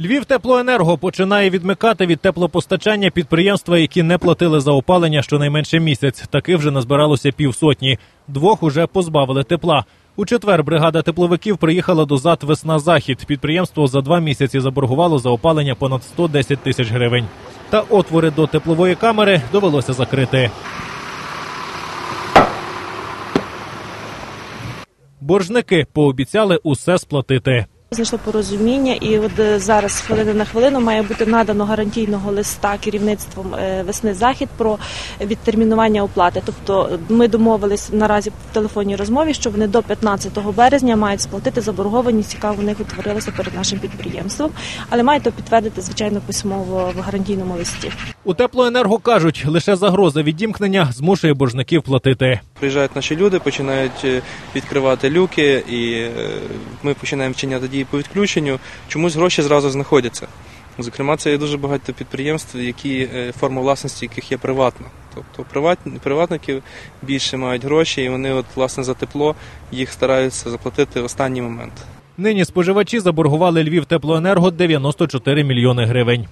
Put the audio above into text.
Львів теплоенерго починає відмикати від теплопостачання підприємства, які не платили за опалення щонайменше місяць. Таких вже назбиралося півсотні. Двох уже позбавили тепла. У четвер бригада тепловиків приїхала до ЗАД Весна Захід. Підприємство за два місяці заборгувало за опалення понад 110 тисяч гривень. Та отвори до теплової камери довелося закрити. Боржники пообіцяли усе сплатити. Знайшло порозуміння, і от е, зараз хвилини на хвилину має бути надано гарантійного листа керівництвом е, весни захід про відтермінування оплати. Тобто ми домовились наразі в телефонній розмові, що вони до 15 березня мають сплатити заборгованість, яка в них утворилася перед нашим підприємством, але мають то підтвердити звичайно письмово в гарантійному листі. У теплоенерго кажуть, лише загроза відімкнення змушує боржників платити. Приїжджають наші люди, починають е, відкривати люки, і е, ми починаємо вчиняти дії по відключенню. Чомусь гроші зразу знаходяться. Зокрема, це є дуже багато підприємств, які е, форма власності яких є приватна. Тобто приватні приватники більше мають гроші, і вони, от власне, за тепло їх стараються заплатити в останній момент. Нині споживачі заборгували Львів теплоенерго 94 мільйони гривень.